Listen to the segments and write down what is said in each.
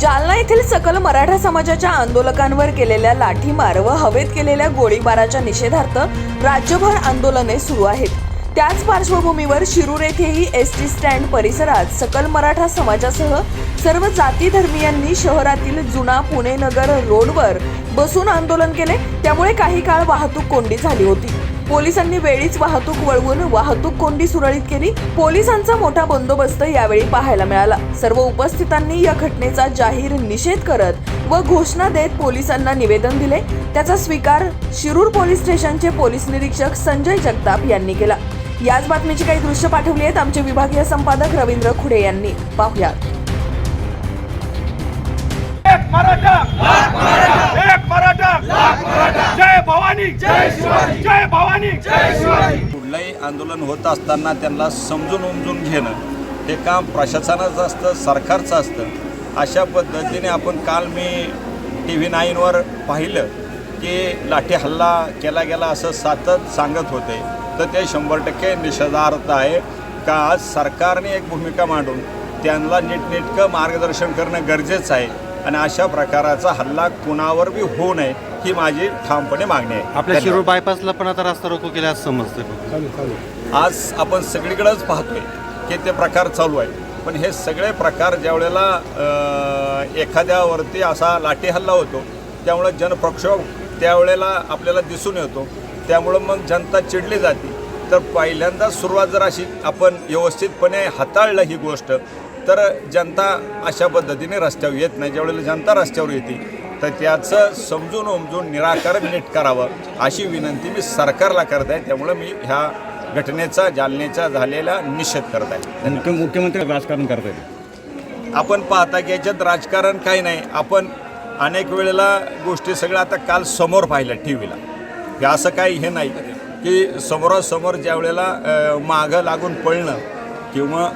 जालना येथील सकल मराठा समाजाच्या आंदोलकांवर केलेल्या लाठीमार व हवेत केलेल्या गोळीबाराच्या निषेधार्थ राज्यभर आंदोलने सुरू आहेत. त्याच पार्श्वभूमीवर शिरूर येथेही एस टी स्टँड परिसरात सकल मराठा समाजासह सर्व जाती धर्मियांनी शहरातील जुना पुणे नगर रोडवर बसून आंदोलन केले. त्यामुळे काही काळ वाहतूक कोंडी झाली होती. पोलिसांनी वेळीच वाहतूक वळवून वाहतूक कोंडी सुरळीत केली. पोलिसांचा मोठा बंदोबस्त यावेळी पाहायला मिळाला. सर्व उपस्थितांनी या घटनेचा जाहीर निषेध करत व घोषणा देत पोलिसांना निवेदन दिले. त्याचा स्वीकार शिरूर पोलीस स्टेशनचे पोलीस निरीक्षक संजय जगताप यांनी केला. याच बातमीची काही दृश्य पाठवली आहेत आमचे विभागीय संपादक रवींद्र खुडे यांनी. पाहुयात एक मराठा एक मराठा जय भवानी। जय शिवाजी। जय भवानी। जय शिवाजी। कुठलंही आंदोलन होत असताना त्यांना समजून उमजून घेणं हे काम प्रशासनाचं असतं सरकारचं असतं. अशा पद्धतीने आपण काल मी टी व्ही नाईनवर पाहिलं की लाठी हल्ला केला गेला असं सातत सांगत होते. तर ते शंभर टक्के निषेधार्थ आहे. का आज सरकारने एक भूमिका मांडून त्यांना नीटनेटकं मार्गदर्शन करणं गरजेचं आहे. आणि अशा प्रकाराचा हल्ला कुणावर बी होऊ नये ही माझी ठामपणे मागणी आहे. आपल्या. शिरूर बायपासला पण आता रस्ता रोको केला असं समजतं आज आपण सगळीकडेच पाहतोय की ते प्रकार चालू आहे. पण हे सगळे प्रकार ज्या वेळेला एखाद्यावरती असा लाठी हल्ला होतो त्यामुळं जनप्रक्षोभ त्यावेळेला आपल्याला दिसून येतो. त्यामुळं मग जनता चिडली जाते. तर पहिल्यांदा सुरुवात जर अशी आपण व्यवस्थितपणे हाताळलं ही गोष्ट तर जनता अशा पद्धतीने रस्त्यावर येत नाही. ज्यावेळेला जनता रस्त्यावर येते तर त्याचं समजून उमजून निराकरण नीट करावं अशी विनंती मी सरकारला करत आहे. त्यामुळं मी ह्या घटनेचा जालनेचा झालेला निषेध करत आहे. मुख्य मुख्यमंत्री राजकारण करतायत आपण पाहता की याच्यात राजकारण काही नाही. आपण अनेक वेळेला गोष्टी सगळ्या आता काल समोर पाहिल्या टी व्हीला हे असं काही हे नाही की समोरासमोर ज्या वेळेला मागं लागून पळणं किंवा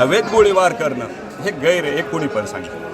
हवेत गोळीबार करणं हे गैर आहे हे कोणी पण सांगतं